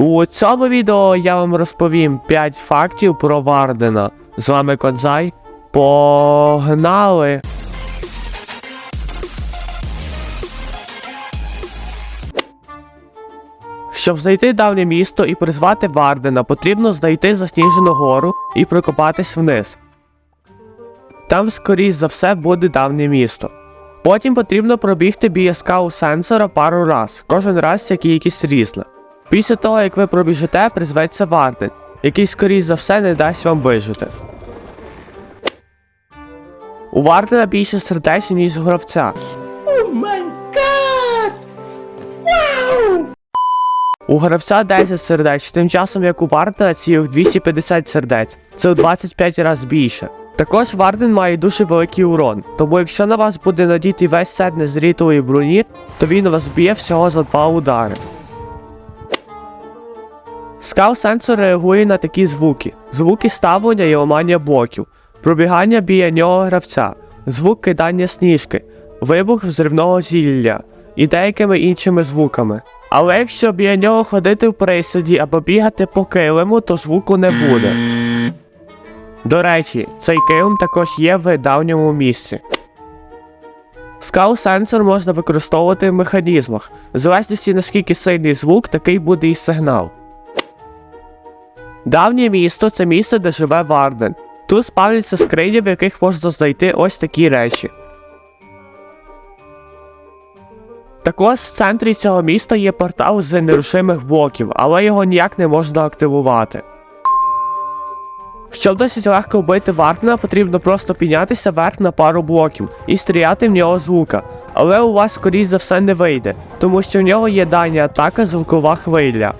У цьому відео я вам розповім 5 фактів про Вардена. З вами Кодзай. Погнали! Щоб знайти давнє місто і призвати Вардена, потрібно знайти засніжену гору і прокопатись вниз. Там, скоріш за все, буде давнє місто. Потім потрібно пробігти біля скау сенсора пару раз, кожен раз як якийсь різне. Після того, як ви пробіжите, призветься Варден, який, скоріш за все, не дасть вам вижити. У Вардена більше сердець, ніж у гравця. У гравця 10 сердець, тим часом як у Вардена цілих 250 сердець. Це у 25 разів більше. Також Варден має дуже великий урон, тому якщо на вас буде надіти весь сет незрітової броні, то він вас б'є всього за 2 удари. Скал сенсор реагує на такі звуки: звуки ставлення і ламання блоків, пробігання біля нього гравця, звук кидання сніжки, вибух взривного зілля і деякими іншими звуками. Але якщо біля нього ходити в присаді або бігати по килиму, то звуку не буде. До речі, цей килим також є в давньому місці. Скал сенсор можна використовувати в механізмах. В залежності наскільки сильний звук, такий буде і сигнал. Давнє місто це місце, де живе Варден. Тут спавняться скрині, в яких можна знайти ось такі речі. Також в центрі цього міста є портал з нерушимих блоків, але його ніяк не можна активувати. Щоб досить легко вбити Вардена, потрібно просто піднятися вверх на пару блоків і стріляти в нього з лука. Але у вас скоріш за все не вийде, тому що в нього є дання атака звукова хвиля.